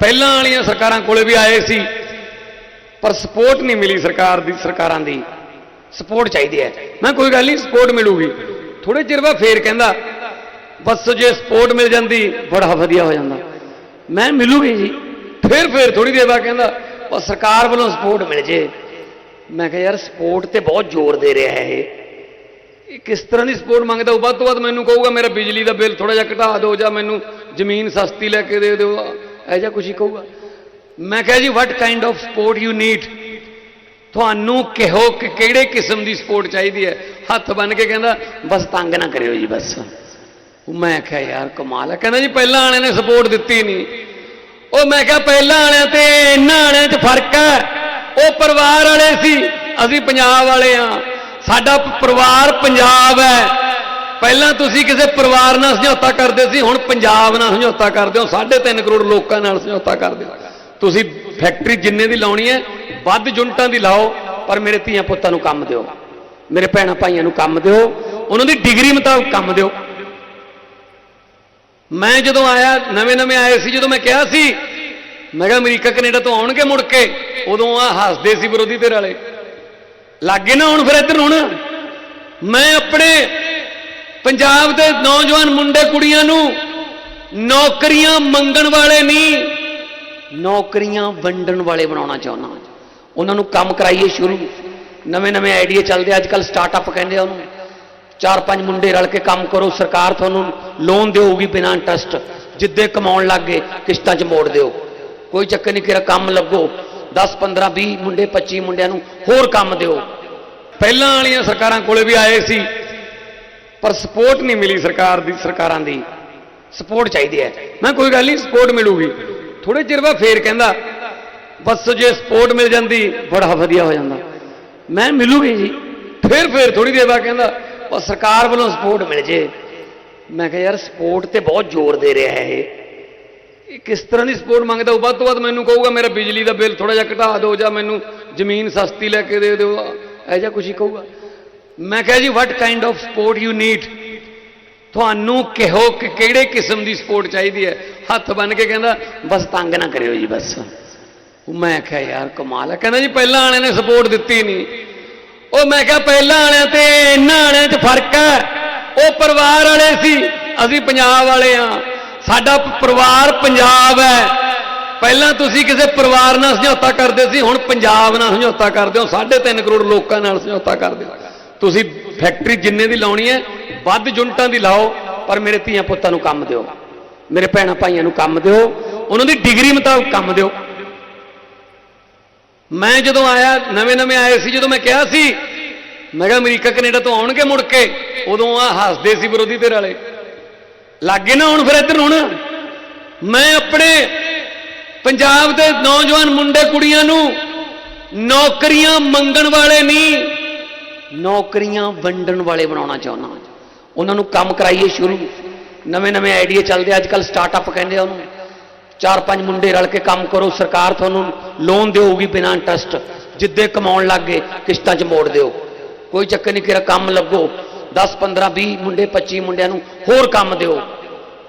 ਪਹਿਲਾਂ ਵਾਲੀਆਂ ਸਰਕਾਰਾਂ ਕੋਲੇ ਵੀ ਆਏ ਸੀ, ਪਰ ਸਪੋਰਟ ਨਹੀਂ ਮਿਲੀ ਸਰਕਾਰ ਦੀ, ਸਰਕਾਰਾਂ ਦੀ। ਸਪੋਰਟ ਚਾਹੀਦੀ ਹੈ। ਮੈਂ ਕੋਈ ਗੱਲ ਨਹੀਂ ਸਪੋਰਟ ਮਿਲੂਗੀ। ਥੋੜੇ ਚਿਰ ਬਾਅਦ ਫੇਰ ਕਹਿੰਦਾ, ਬਸ ਜੇ ਸਪੋਰਟ ਮਿਲ ਜਾਂਦੀ, ਬੜਾ ਵਧੀਆ ਹੋ ਜਾਂਦਾ। ਮੈਂ ਮਿਲੂਗੀ ਜੀ। ਫੇਰ ਫੇਰ ਥੋੜੀ ਦੇਰ ਬਾਅਦ ਕਹਿੰਦਾ, ਬਸ ਸਰਕਾਰ ਵੱਲੋਂ ਸਪੋਰਟ ਮਿਲ ਜੇ। ਮੈਂ ਕਿਹਾ, ਯਾਰ ਸਪੋਰਟ ਤੇ ਬਹੁਤ ਜ਼ੋਰ ਦੇ ਰਿਹਾ ਹੈ ਇਹ। ਇਹ ਕਿਸ ਤਰ੍ਹਾਂ ਦੀ ਸਪੋਰਟ ਮੰਗਦਾ ਉਹ? ਵੱਧ ਤੋਂ ਵੱਧ ਮੈਨੂੰ ਕਹੂਗਾ, ਮੇਰਾ ਬਿਜਲੀ ਦਾ ਬਿੱਲ ਥੋੜਾ ਜਿਹਾ ਘਟਾ ਦਿਓ ਜਾਂ ਮੈਨੂੰ ਜ਼ਮੀਨ ਸਸਤੀ ਲੈ ਕੇ ਦੇ ਦਿਓ। ਇਹ ਕੁਝ ਹੀ ਕਹੂਗਾ। ਮੈਂ ਕਿਹਾ ਜੀ what kind of support you need ਤੁਹਾਨੂੰ ਕਿਹੋ ਕਿ ਕਿਹੜੇ ਕਿਸਮ ਦੀ ਸਪੋਰਟ ਚਾਹੀਦੀ ਹੈ? ਹੱਥ ਬੰਨ ਕੇ ਕਹਿੰਦਾ, ਬਸ ਤੰਗ ਨਾ ਕਰਿਓ ਜੀ, ਬਸ। ਮੈਂ ਕਿਹਾ, ਯਾਰ ਕਮਾਲ ਹੈ। ਕਹਿੰਦਾ ਜੀ, ਪਹਿਲਾਂ ਵਾਲਿਆਂ ਨੇ ਸਪੋਰਟ ਦਿੱਤੀ ਨਹੀਂ। ਉਹ ਮੈਂ ਕਿਹਾ, ਪਹਿਲਾਂ ਵਾਲਿਆਂ ਤੇ ਇਹਨਾਂ ਵਾਲਿਆਂ 'ਚ ਫ਼ਰਕ ਹੈ। ਉਹ ਪਰਿਵਾਰ ਵਾਲੇ ਸੀ, ਅਸੀਂ ਪੰਜਾਬ ਵਾਲੇ ਆ ਸਾਡਾ ਪਰਿਵਾਰ ਪੰਜਾਬ ਹੈ। ਪਹਿਲਾਂ ਤੁਸੀਂ ਕਿਸੇ ਪਰਿਵਾਰ ਨਾਲ ਸਮਝੌਤਾ ਕਰਦੇ ਸੀ, ਹੁਣ ਪੰਜਾਬ ਨਾਲ ਸਮਝੌਤਾ ਕਰਦੇ ਹੋ 3.5 ਕਰੋੜ ਲੋਕਾਂ ਨਾਲ ਸਮਝੌਤਾ ਕਰਦੇ ਹੋ। ਤੁਸੀਂ ਫੈਕਟਰੀ ਜਿੰਨੇ ਦੀ ਲਾਉਣੀ ਹੈ, ਵੱਧ ਯੂਨਿਟਾਂ ਦੀ ਲਾਓ, ਪਰ ਮੇਰੇ ਧੀਆਂ ਪੁੱਤਾਂ ਨੂੰ ਕੰਮ ਦਿਓ। ਮੇਰੇ ਭੈਣਾਂ ਭਾਈਆਂ ਨੂੰ ਕੰਮ ਦਿਓ। ਉਹਨਾਂ ਦੀ ਡਿਗਰੀ ਮੁਤਾਬਕ ਕੰਮ ਦਿਓ। ਮੈਂ ਜਦੋਂ ਆਇਆ, ਨਵੇਂ ਨਵੇਂ ਆਏ ਸੀ, ਜਦੋਂ ਮੈਂ ਕਿਹਾ ਸੀ, ਮੈਂ ਕਿਹਾ ਅਮਰੀਕਾ, ਕੈਨੇਡਾ ਤੋਂ ਆਉਣਗੇ ਮੁੜ ਕੇ, ਉਦੋਂ ਆ ਹੱਸਦੇ ਸੀ ਵਿਰੋਧੀ ਧਿਰ ਵਾਲੇ। ਲੱਗੇ ਨਾ ਹੁਣ ਫਿਰ ਇੱਧਰ ਹੁਣ ਮੈਂ ਆਪਣੇ ਪੰਜਾਬ ਦੇ ਨੌਜਵਾਨ ਮੁੰਡੇ ਕੁੜੀਆਂ ਨੂੰ ਨੌਕਰੀਆਂ ਮੰਗਣ ਵਾਲੇ ਨਹੀਂ, ਨੌਕਰੀਆਂ ਵੰਡਣ ਵਾਲੇ ਬਣਾਉਣਾ ਚਾਹੁੰਦਾ ਉਹਨਾਂ ਨੂੰ ਕੰਮ ਕਰਾਈਏ ਸ਼ੁਰੂ। ਨਵੇਂ ਨਵੇਂ ਆਈਡੀਆ ਚੱਲਦੇ ਅੱਜ ਕੱਲ ਸਟਾਰਟਅਪ ਕਹਿੰਦੇ ਆ ਉਹਨੂੰ। ਚਾਰ ਪੰਜ ਮੁੰਡੇ ਰਲ ਕੇ ਕੰਮ ਕਰੋ, ਸਰਕਾਰ ਤੁਹਾਨੂੰ ਲੋਨ ਦੇਊਗੀ ਬਿਨਾਂ ਇੰਟਰਸਟ ਜਿੱਦੇ ਕਮਾਉਣ ਲੱਗੇ ਕਿਸ਼ਤਾਂ 'ਚ ਮੋੜ ਦਿਓ। ਕੋਈ ਚੱਕਰ ਨਹੀਂ ਕਿਰਾ ਕੰਮ ਲੱਗੋ। 10 15 20 ਮੁੰਡੇ 25 ਮੁੰਡਿਆਂ ਨੂੰ ਹੋਰ ਕੰਮ ਦਿਓ। ਪਹਿਲਾਂ ਵਾਲੀਆਂ ਸਰਕਾਰਾਂ ਕੋਲੇ ਵੀ ਆਏ ਸੀ। ਪਰ ਸਪੋਰਟ ਨਹੀਂ ਮਿਲੀ ਸਰਕਾਰ ਦੀ, ਸਰਕਾਰਾਂ ਦੀ। ਸਪੋਰਟ ਚਾਹੀਦੀ ਹੈ। ਮੈਂ ਕੋਈ ਗੱਲ ਨਹੀਂ, ਸਪੋਰਟ ਮਿਲੂਗੀ। ਥੋੜੇ ਚਿਰ ਬਾਅਦ ਫੇਰ ਕਹਿੰਦਾ, ਬਸ ਜੇ ਸਪੋਰਟ ਮਿਲ ਜਾਂਦੀ, ਬੜਾ ਵਧੀਆ ਹੋ ਜਾਂਦਾ। ਮੈਂ ਮਿਲੂਗੀ ਜੀ। ਫੇਰ ਫੇਰ ਥੋੜੀ ਦੇਰ ਬਾਅਦ ਕਹਿੰਦਾ ਪਰ ਸਰਕਾਰ ਵੱਲੋਂ ਸਪੋਰਟ ਮਿਲ ਜੇ। ਮੈਂ ਕਿਹਾ, ਯਾਰ, ਸਪੋਰਟ ਤੇ ਬਹੁਤ ਜ਼ੋਰ ਦੇ ਰਿਹਾ ਹੈ ਇਹ। ਇਹ ਕਿਸ ਤਰ੍ਹਾਂ ਦੀ ਸਪੋਰਟ ਮੰਗਦਾ ਉਹ? ਵੱਧ ਤੋਂ ਵੱਧ ਮੈਨੂੰ ਕਹੂਗਾ, ਮੇਰਾ ਬਿਜਲੀ ਦਾ ਬਿੱਲ ਥੋੜਾ ਜਿਹਾ ਘਟਾ ਦਿਓ ਜਾਂ ਮੈਨੂੰ ਜ਼ਮੀਨ ਸਸਤੀ ਲੈ ਕੇ ਦੇ ਦਿਓ। ਇਹ ਜਿਹਾ ਕੁਝ ਹੀ ਕਹੂਗਾ। ਮੈਂ ਕਿਹਾ ਜੀ what kind of support you need ਤੁਹਾਨੂੰ ਕਿਹੋ ਕਿ ਕਿਹੜੇ ਕਿਸਮ ਦੀ ਸਪੋਰਟ ਚਾਹੀਦੀ ਹੈ? ਹੱਥ ਬੰਨ ਕੇ ਕਹਿੰਦਾ, ਬਸ ਤੰਗ ਨਾ ਕਰਿਓ ਜੀ, ਬਸ। ਮੈਂ ਕਿਹਾ, ਯਾਰ, ਕਮਾਲ ਹੈ। ਕਹਿੰਦਾ ਜੀ, ਪਹਿਲਾਂ ਵਾਲਿਆਂ ਨੇ ਸਪੋਰਟ ਦਿੱਤੀ ਨਹੀਂ। ਉਹ ਮੈਂ ਕਿਹਾ, ਪਹਿਲਾਂ ਵਾਲਿਆਂ ਤੇ, ਇਹਨਾਂ ਵਾਲਿਆਂ 'ਚ ਫ਼ਰਕ ਹੈ। ਉਹ ਪਰਿਵਾਰ ਵਾਲੇ ਸੀ, ਅਸੀਂ ਪੰਜਾਬ ਵਾਲੇ ਆ। ਸਾਡਾ ਪਰਿਵਾਰ ਪੰਜਾਬ ਹੈ। ਪਹਿਲਾਂ ਤੁਸੀਂ ਕਿਸੇ ਪਰਿਵਾਰ ਨਾਲ ਸਮਝੌਤਾ ਕਰਦੇ ਸੀ, ਹੁਣ ਪੰਜਾਬ ਨਾਲ ਸਮਝੌਤਾ ਕਰਦੇ ਹੋ। 3.5 ਕਰੋੜ ਲੋਕਾਂ ਨਾਲ ਸਮਝੌਤਾ ਕਰਦੇ ਹੋ। ਤੁਸੀਂ ਫੈਕਟਰੀ ਜਿੰਨੇ ਦੀ ਲਾਉਣੀ ਹੈ, ਵੱਧ ਯੂਨਿਟਾਂ ਦੀ ਲਾਓ, ਪਰ ਮੇਰੇ ਧੀਆਂ ਪੁੱਤਾਂ ਨੂੰ ਕੰਮ ਦਿਓ। ਮੇਰੇ ਭੈਣਾਂ ਭਾਈਆਂ ਨੂੰ ਕੰਮ ਦਿਓ। ਉਹਨਾਂ ਦੀ ਡਿਗਰੀ ਮੁਤਾਬਕ ਕੰਮ ਦਿਓ। ਮੈਂ ਜਦੋਂ ਆਇਆ ਨਵੇਂ ਨਵੇਂ ਆਏ ਸੀ, ਜਦੋਂ ਮੈਂ ਕਿਹਾ ਸੀ, ਮੈਂ ਕਿਹਾ ਅਮਰੀਕਾ, ਕੈਨੇਡਾ ਤੋਂ ਆਉਣਗੇ ਮੁੜ ਕੇ, ਉਦੋਂ ਆ ਹੱਸਦੇ ਸੀ ਵਿਰੋਧੀ ਧਿਰ ਵਾਲੇ। ਲੱਗੇ ਨਾ ਹੁਣ ਫਿਰ ਇੱਧਰ ਹੁਣ। ਮੈਂ ਆਪਣੇ ਪੰਜਾਬ ਦੇ ਨੌਜਵਾਨ ਮੁੰਡੇ ਕੁੜੀਆਂ ਨੂੰ ਨੌਕਰੀਆਂ ਮੰਗਣ ਵਾਲੇ ਨਹੀਂ ਨੌਕਰੀਆਂ ਵੰਡਣ ਵਾਲੇ ਬਣਾਉਣਾ ਚਾਹੁੰਦਾ ਉਹਨਾਂ ਨੂੰ ਕੰਮ ਕਰਾਈਏ ਸ਼ੁਰੂ। ਨਵੇਂ ਨਵੇਂ ਆਈਡੀਆ ਚੱਲਦੇ ਅੱਜ ਕੱਲ ਸਟਾਰਟਅਪ ਕਹਿੰਦੇ ਆ ਉਹਨੂੰ। ਚਾਰ ਪੰਜ ਮੁੰਡੇ ਰਲ ਕੇ ਕੰਮ ਕਰੋ। ਸਰਕਾਰ ਤੁਹਾਨੂੰ ਲੋਨ ਦੇਊਗੀ ਬਿਨਾਂ ਇੰਟਰਸਟ ਜਿੱਦੇ ਕਮਾਉਣ ਲੱਗੇ ਕਿਸ਼ਤਾਂ 'ਚ ਮੋੜ ਦਿਓ। ਕੋਈ ਚੱਕਰ ਨਹੀਂ ਕਿਰਾ ਕੰਮ ਲੱਗੋ। 10 15 20 ਮੁੰਡੇ 25 ਮੁੰਡਿਆਂ ਨੂੰ ਹੋਰ ਕੰਮ ਦਿਓ।